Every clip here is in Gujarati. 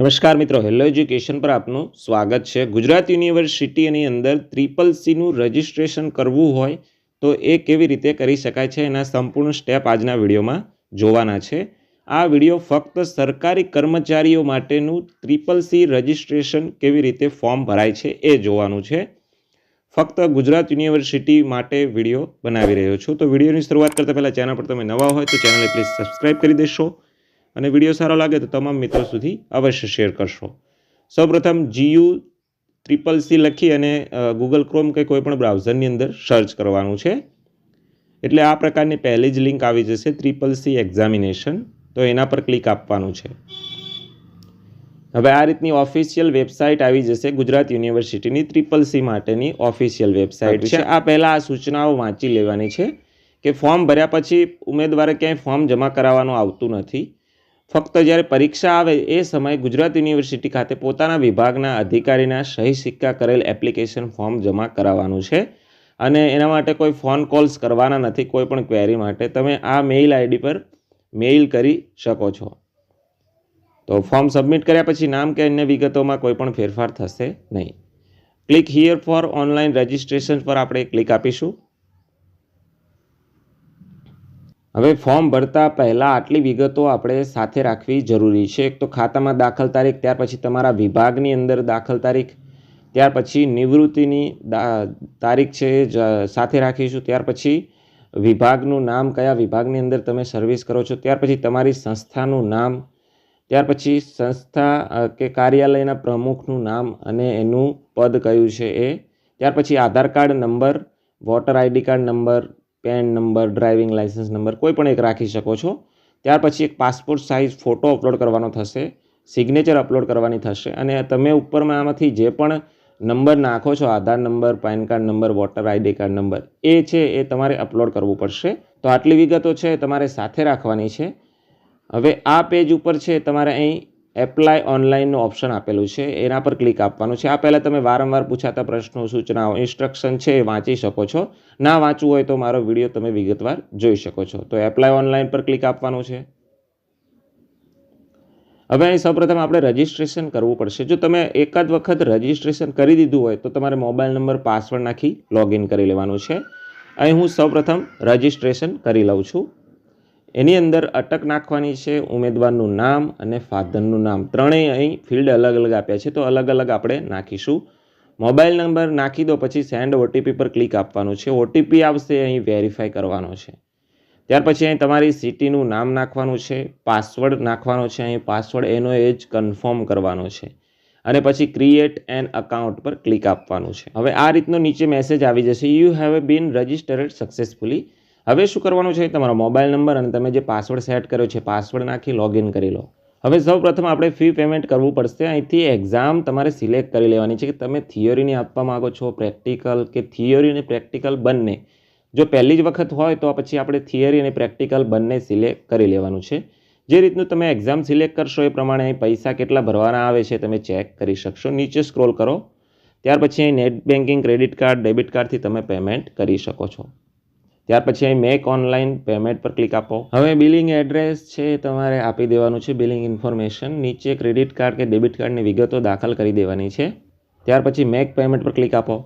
નમસ્કાર મિત્રો, હેલો એજ્યુકેશન પર આપનું સ્વાગત છે. ગુજરાત યુનિવર્સિટીની અંદર ટ્રિપલ સીનું રજિસ્ટ્રેશન કરવું હોય તો એ કેવી રીતે કરી શકાય છે એના સંપૂર્ણ સ્ટેપ આજના વિડીયોમાં જોવાના છે. આ વીડિયો ફક્ત સરકારી કર્મચારીઓ માટેનું ટ્રિપલ સી રજિસ્ટ્રેશન કેવી રીતે ફોર્મ ભરાય છે એ જોવાનું છે. ફક્ત ગુજરાત યુનિવર્સિટી માટે વીડિયો બનાવી રહ્યો છું. તો વિડીયોની શરૂઆત કરતાં પહેલાં ચેનલ પર તમે નવા હોય તો ચેનલને પ્લીઝ સબસ્ક્રાઈબ કરી દેશો. અને વીડિયો સારો લાગે તો તમામ મિત્રો સુધી અવશ્ય શેર કરશો. સૌપ્રથમ જીયુ ટ્રિપલ સી લખી અને ગૂગલ ક્રોમ કે કોઈ પણ બ્રાઉઝરની અંદર સર્ચ કરવાનું છે. એટલે આ પ્રકારની પહેલી જ લિંક આવી જશે ટ્રિપલ સી એક્ઝામિનેશન તો એના પર ક્લિક આપવાનું છે. હવે આ રીતની ઓફિશિયલ વેબસાઇટ આવી જશે ગુજરાત યુનિવર્સિટીની ટ્રિપલ સી માટેની ઓફિશિયલ વેબસાઇટ છે આ પહેલાં આ સૂચનાઓ વાંચી લેવાની છે કે ફોર્મ ભર્યા પછી ઉમેદવારે ક્યાંય ફોર્મ જમા કરાવવાનું આવતું નથી. ફક્ત જ્યારે પરીક્ષા આવે એ સમયે ગુજરાત યુનિવર્સિટી ખાતે પોતાના વિભાગના અધિકારીના સહી સિક્કા કરેલ એપ્લિકેશન ફોર્મ જમા કરાવવાનું છે. અને એના માટે કોઈ ફોન કોલ્સ કરવાના નથી, કોઈ પણ ક્વેરી માટે. તમે આ મેઇલ આઈડી પર મેઇલ કરી શકો છો. તો ફોર્મ સબમિટ કર્યા પછી નામ કે અન્ય વિગતોમાં કોઈ પણ ફેરફાર થશે નહીં. Click here for online registration પર આપણે ક્લિક આપીશું. હવે ફોર્મ ભરતા પહેલાં આટલી વિગતો આપણે સાથે રાખવી જરૂરી છે. એક તો ખાતામાં દાખલ તારીખ, ત્યાર પછી તમારા વિભાગની અંદર દાખલ તારીખ, ત્યાર પછી નિવૃત્તિની તારીખ છે સાથે રાખીશું. ત્યાર પછી વિભાગનું નામ કયા વિભાગની અંદર તમે સર્વિસ કરો છો, ત્યાર પછી તમારી સંસ્થાનું નામ, ત્યાર પછી સંસ્થા કે કાર્યાલયના પ્રમુખનું નામ અને એનું પદ કયું છે એ, ત્યાર પછી Aadhaar card number, voter ID card number PAN number, driving licence number, કોઈ પણ એક રાખી શકો છો. ત્યાર પછી એક પાસપોર્ટ સાઇઝ ફોટો અપલોડ કરવાનો થશે, સિગ્નેચર અપલોડ કરવાની થશે અને તમે ઉપરમાં આમાંથી જે પણ નંબર નાખો છો, Aadhaar number, PAN card number, voter ID card number, એ છે એ તમારે અપલોડ કરવું પડશે. તો આટલી વિગતો છે તમારે સાથે રાખવાની છે. હવે આ પેજ ઉપર છે તમારે અહીં એપ્લાય ઓનલાઈનનું ઓપ્શન આપેલું છે. એના પર ક્લિક આપવાનું છે. આ પહેલાં તમે વારંવાર પૂછાતા પ્રશ્નો, સૂચનાઓ, ઇન્સ્ટ્રક્શન છે એ વાંચી શકો છો. ના વાંચવું હોય તો મારો વીડિયો તમે વિગતવાર જોઈ શકો છો. તો એપ્લાય ઓનલાઈન પર ક્લિક આપવાનું છે. હવે અહીં સૌપ્રથમ આપણે રજિસ્ટ્રેશન કરવું પડશે. જો તમે એકાદ વખત રજિસ્ટ્રેશન કરી દીધું હોય તો તમારે મોબાઈલ નંબર, પાસવર્ડ નાખી લોગિન કરી લેવાનું છે. અહીં હું સૌપ્રથમ રજિસ્ટ્રેશન કરી લઉં છું. એની અંદર અટક નાખવાની છે, ઉમેદવારનું નામ અને ફાધરનું નામ. ત્રણેય અહીં ફિલ્ડ અલગ અલગ આપ્યા છે, તો અલગ અલગ આપણે નાખીશું. મોબાઈલ નંબર નાખી દો, પછી સેન્ડ ઓટીપી પર ક્લિક આપવાનું છે. ઓટીપી આવશે, અહીં વેરીફાઈ કરવાનો છે. ત્યાર પછી અહીં તમારી સિટીનું નામ નાખવાનું છે પાસવર્ડ નાખવાનો છે, અહીં પાસવર્ડ એનો એ જ કન્ફર્મ કરવાનો છે. અને પછી ક્રિએટ એન અકાઉન્ટ પર ક્લિક આપવાનું છે. હવે આ રીતનો નીચે મેસેજ આવી જશે. You have been registered successfully હવે શું કરવાનું છે? તમારો મોબાઈલ નંબર અને તમે જે પાસવર્ડ સેટ કર્યો છે, પાસવર્ડ નાખી લોગિન કરી લો. હવે સૌ પ્રથમ આપણે ફી પેમેન્ટ કરવું પડશે. અહીંથી એક્ઝામ તમારે સિલેક્ટ કરી લેવાની છે કે તમે થિયરીની આપવા માગો છો પ્રેક્ટિકલ કે થિયરી અને પ્રેક્ટિકલ બંને. જો પહેલી જ વખત હોય તો પછી આપણે થિયરી અને પ્રેક્ટિકલ બંને સિલેક્ટ કરી લેવાનું છે. જે રીતનું તમે એક્ઝામ સિલેક્ટ કરશો એ પ્રમાણે અહીં પૈસા કેટલા ભરવાના આવે છે તમે ચેક કરી શકશો. નીચે સ્ક્રોલ કરો. ત્યાર પછી અહીં net banking credit card debit કાર્ડથી તમે પેમેન્ટ કરી શકો છો. ત્યાર પછી અહીં મેક ઓનલાઈન પેમેન્ટ પર ક્લિક આપો. હવે બિલિંગ એડ્રેસ છે તમારે આપી દેવાનું છે બિલિંગ ઇન્ફોર્મેશન નીચે ક્રેડિટ કાર્ડ કે ડેબિટ કાર્ડની વિગતો દાખલ કરી દેવાની છે. ત્યાર પછી મેક પેમેન્ટ પર ક્લિક આપો.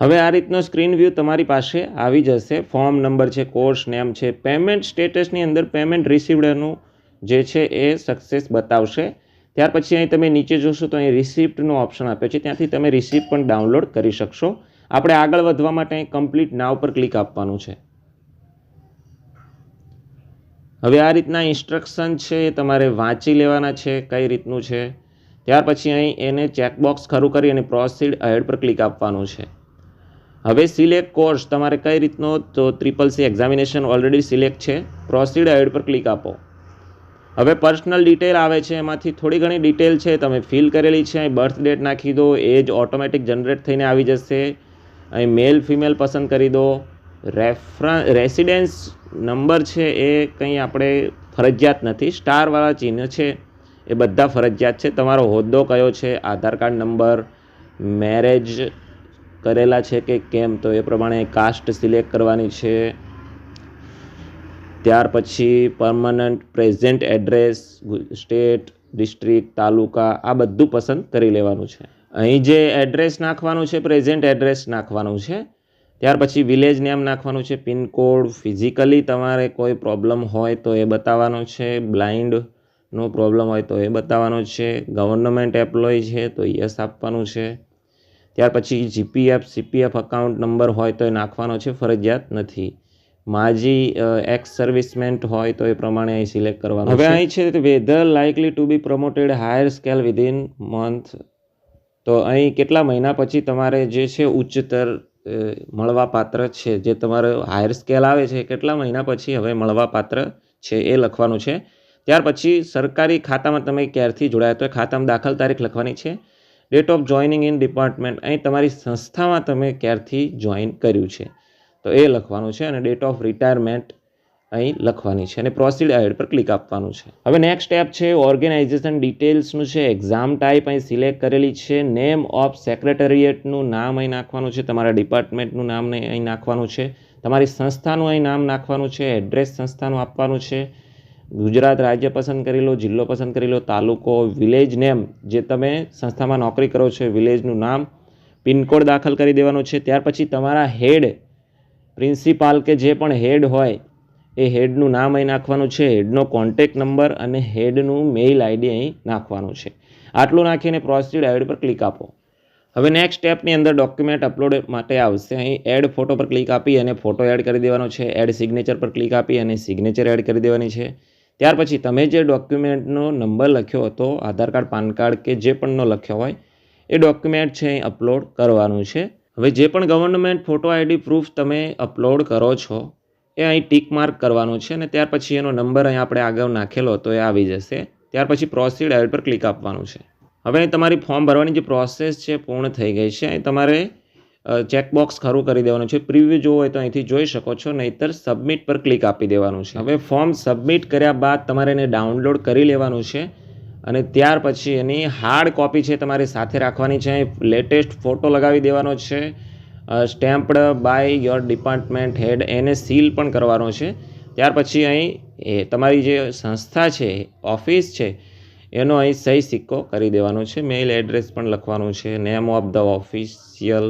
હવે આ રીતનો સ્ક્રીન વ્યૂ તમારી પાસે આવી જશે. ફોર્મ નંબર છે કોર્સ નેમ છે. પેમેન્ટ સ્ટેટસની અંદર પેમેન્ટ રિસીવડનું જે છે એ સક્સેસ બતાવશે. ત્યાર પછી અહીં તમે નીચે જોશો તો અહીં રિસિપ્ટનો ઓપ્શન આપ્યો છે. ત્યાંથી તમે રિસિપ્ટ પણ ડાઉનલોડ કરી શકશો. આપણે આગળ વધવા માટે અહીં કમ્પ્લીટ નાવ પર ક્લિક આપવાનું છે. હવે આ રીતના ઇન્સ્ટ્રક્શન છે એ તમારે વાંચી લેવાના છે, કઈ રીતનું છે. ત્યાર પછી અહીં એને ચેકબોક્સ ખરું કરી અને પ્રોસીડ અહેડ પર ક્લિક આપવાનું છે. હવે સિલેક્ટ કોર્સ તમારે કઈ રીતનો તો triple C examination already select છે. પ્રોસીડ અહેડ પર ક્લિક આપો. હવે પર્સનલ ડિટેલ આવે છે, એમાંથી થોડી ઘણી ડિટેલ છે, તમે ફિલ કરેલી છે, અહીં બર્થ ડેટ નાખી દો એજ ઓટોમેટિક જનરેટ થઈને આવી જશે. અહીં મેલ ફિમેલ પસંદ કરી દો. રેફરન્સ રેસિડેન્સ નંબર છે એ કંઈ આપણે ફરજિયાત નથી સ્ટારવાળા ચિહ્ન છે, એ બધા ફરજિયાત છે. તમારો હોદ્દો કયો છે, આધાર કાર્ડ નંબર મેરેજ કરેલા છે કે કેમ, તો એ પ્રમાણે કાસ્ટ સિલેક્ટ કરવાની છે. ત્યાર પછી permanent present address state district taluka, આ બધું પસંદ કરી લેવાનું છે. અહીં જે એડ્રેસ નાખવાનું છે પ્રેઝન્ટ એડ્રેસ નાખવાનું છે, ત્યાર પછી વિલેજ નેમ નાખવાનું છે પિનકોડ ફિઝિકલી તમારે કોઈ પ્રોબ્લેમ હોય તો એ બતાવવાનો છે બ્લાઇન્ડનો પ્રોબ્લેમ હોય તો એ બતાવવાનો છે ગવર્નમેન્ટ એમ્પ્લોય છે તો યસ આપવાનું છે. ત્યાર પછી જીપીએફ સીપીએફ અકાઉન્ટ નંબર હોય તો એ નાખવાનો છે, ફરજિયાત નથી. માજી એક્સ સર્વિસમેન્ટ હોય તો એ પ્રમાણે અહીં સિલેક્ટ કરવાનું હવે અહીં છે whether likely to be promoted higher scale within month તો અહીં કેટલા મહિના પછી તમારે જે છે ઉચ્ચતર મળવાપાત્ર છે? જે તમારો હાયર સ્કેલ આવે છે કેટલા મહિના પછી હવે મળવાપાત્ર છે એ લખવાનું છે. ત્યાર પછી સરકારી ખાતામાં તમે ક્યારથી જોડાયા? તો એ ખાતામાં દાખલ તારીખ લખવાની છે. Date of joining in department અહીં તમારી સંસ્થામાં તમે ક્યારથી જોઈન કર્યું છે? તો એ લખવાનું છે અને ડેટ ઓફ રિટાયરમેન્ટ અહીં લખવાની છે અને પ્રોસીડ એડ પર ક્લિક આપવાનું છે. હવે નેક્સ્ટ સ્ટેપ છે ઓર્ગેનાઇઝેશન ડિટેલ્સનું છે એક્ઝામ ટાઈપ અહીં સિલેક્ટ કરેલી છે નેમ ઓફ સેક્રેટરીએટનું નામ અહીં નાખવાનું છે, તમારા ડિપાર્ટમેન્ટનું નામ અહીં નાખવાનું છે, તમારી સંસ્થાનું અહીં નામ નાખવાનું છે એડ્રેસ સંસ્થાનું આપવાનું છે, ગુજરાત રાજ્ય પસંદ કરી લો, જિલ્લો પસંદ કરી લો, તાલુકો વિલેજ નેમ જે તમે સંસ્થામાં નોકરી કરો છો વિલેજનું નામ પિનકોડ દાખલ કરી દેવાનો છે, ત્યાર પછી તમારા હેડ પ્રિન્સિપાલ કે જે પણ હેડ હોય, એ હેડનું નામ અહીં નાખવાનું છે. હેડનો કોન્ટેક નંબર અને હેડનું મેઇલ આઈડી અહીં નાખવાનું છે. આટલું નાખીને પ્રોસીડ એડ પર ક્લિક આપો. હવે નેક્સ્ટ સ્ટેપની અંદર ડોક્યુમેન્ટ અપલોડ માટે આવશે. અહીં એડ ફોટો પર ક્લિક આપી અને ફોટો એડ કરી દેવાનો છે. એડ સિગ્નેચર પર ક્લિક આપી અને સિગ્નેચર એડ કરી દેવાની છે. ત્યાર પછી તમે જે ડોક્યુમેન્ટનો નંબર લખ્યો હતો, આધાર કાર્ડ, પાન કાર્ડ કે જે પણનો લખ્યો હોય, એ ડોક્યુમેન્ટ છે અહીં અપલોડ કરવાનું છે. હવે જે પણ ગવર્નમેન્ટ ફોટો આઈડી પ્રૂફ તમે અપલોડ કરો છો, એ અહીં ટીક માર્ક કરવાનું છે અને ત્યાર પછી એનો નંબર અહીં આપણે આગળ નાખેલો હતો, એ આવી જશે. ત્યાર પછી પ્રોસીડ એડ પર ક્લિક આપવાનું છે. હવે તમારી ફોર્મ ભરવાની જે પ્રોસેસ છે પૂર્ણ થઈ ગઈ છે. અહીં તમારે ચેકબોક્સ ખરું કરી દેવાનું છે. પ્રિવ્યૂ જોવો હોય તો અહીંથી જોઈ શકો છો, નહીતર સબમિટ પર ક્લિક આપી દેવાનું છે. હવે ફોર્મ સબમિટ કર્યા બાદ તમારે એને ડાઉનલોડ કરી લેવાનું છે. અને ત્યાર પછી એની હાર્ડ કોપી છે તમારે સાથે રાખવાની છે. લેટેસ્ટ ફોટો લગાવી દેવાનો છે. Stamped by your department head એને સીલ પણ કરવાનો છે. ત્યાર પછી અહીં એ તમારી જે સંસ્થા છે, ઓફિસ છે, એનો અહીં સહી સિક્કો કરી દેવાનો છે. મેઇલ એડ્રેસ પણ લખવાનું છે. નેમ ઓફ ધ ઓફિશિયલ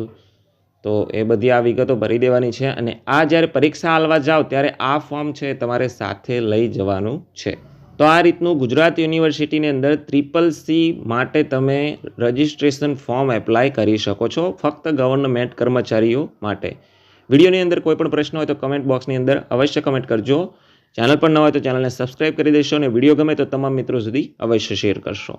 તો એ બધી આ વિગતો ભરી દેવાની છે. અને આ જ્યારે પરીક્ષા આલવા જાઓ, ત્યારે આ ફોર્મ છે તમારે સાથે લઈ જવાનું છે. તો આ રીતનું ગુજરાત યુનિવર્સિટીની અંદર ટ્રિપલ સી માટે તમે રજિસ્ટ્રેશન ફોર્મ એપ્લાય કરી શકો છો ફક્ત ગવર્નમેન્ટ કર્મચારીઓ માટે. વિડીયોની અંદર કોઈ પણ પ્રશ્ન હોય તો કમેન્ટ બોક્સની અંદર અવશ્ય કમેન્ટ કરજો. ચેનલ પર ન હોય તો ચેનલને સબસ્ક્રાઇબ કરી દેશો અને વીડિયો ગમે તો તમામ મિત્રો સુધી અવશ્ય શેર કરશો.